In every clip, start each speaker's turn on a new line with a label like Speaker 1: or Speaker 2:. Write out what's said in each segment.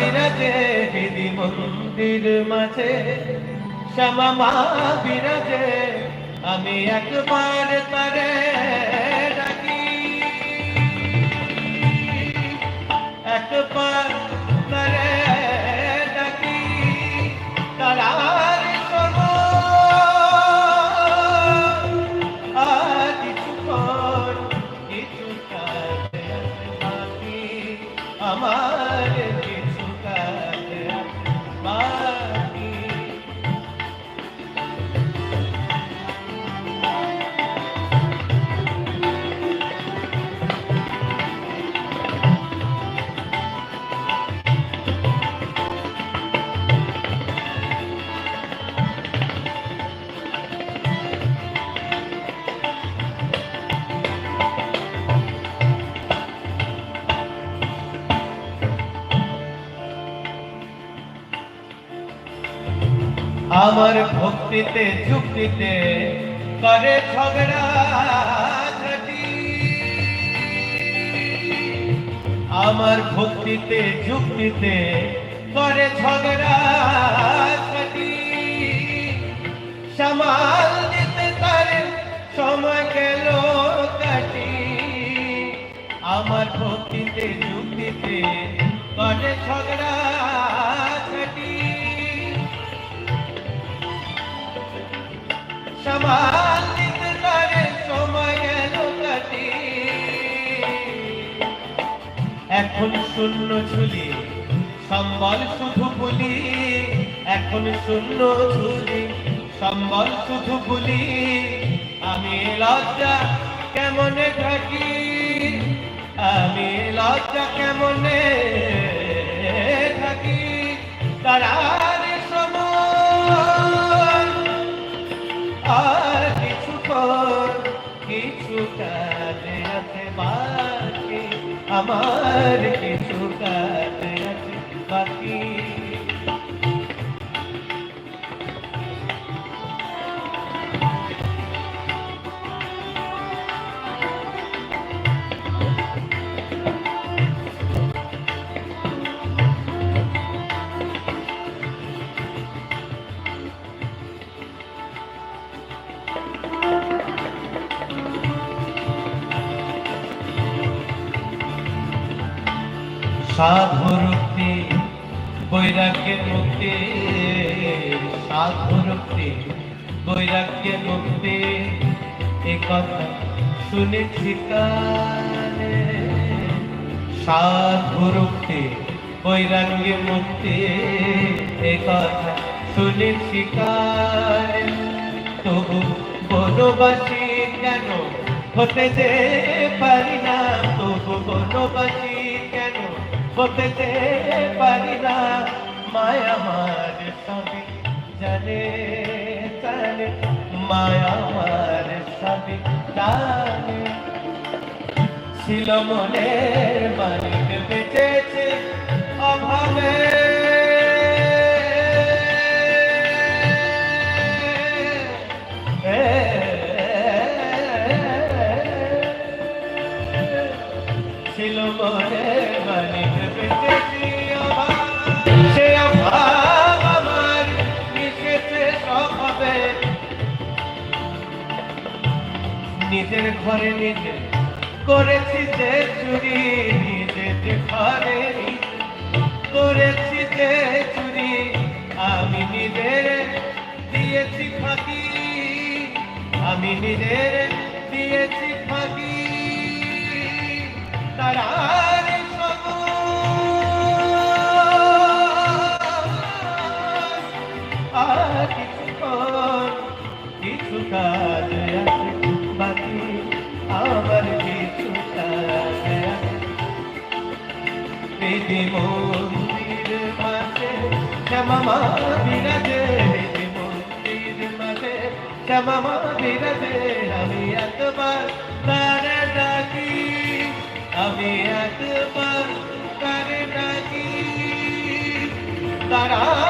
Speaker 1: বিরাজে বিধি মন্দির মাঝে শ্যামা বিরাজে। আমি একবার তারে আমার ভক্তিতে, যুক্তিতে করে ঝগড়া। আমার ভক্তিতে, যুক্তিতে করে ঝগড়া। সামাল দিতে তার সময় গেল কাটি আমার ভক্তিতে, যুক্তিতে করে ঝগড়া এখন শূন্য ঝুলি, সম্বল শুধু বলি। এখন শূন্য ঝুলি, সম্বল শুধু বলি। আমি লজ্জা কেমনে থাকি? আমি লজ্জা কেমনে আর কিছু কর কিছু কাজ আছে বাকি। আমার কিছু কাজ সাধুরক্তি বৈরাগ্যের মুক্তি সাধুরক্তি বৈরাগ্যের মুক্তি, এ কথা শুনেছি কানে বৈরাগ্যের মুক্তি, এ কথা শুনেছি তবু বনবাসী কেন হতে যে পারি না, তবু বনবাসী হতে পারি না মায়া আমার সবই জানে জানে মায়া আমার সবই জানে ছিল মনের মালিক বেঁচেছে অভাবে ছিল মনের মালিক নিজের ঘরে নিজে করেছি যে চুরি, নিজের ঘরে করেছি যে চুরি। আমি নিজের দিয়েছি ফাঁকি, আমি নিজের দিয়েছি ফাঁকি। তারার কাজ আছে বাকি আমার কিছু কাজ আছে বেদি মন্দির মাঝে শ্যামা বিরাজে বেদি মন্দির মাঝে শ্যামা বিরাজে আমি একবার তারে ডাকি আমি একবার তারে ডাকি তারার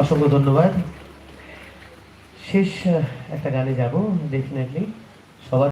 Speaker 1: অসংখ্য ধন্যবাদ। শেষ একটা গানে যাব ডেফিনেটলি সবার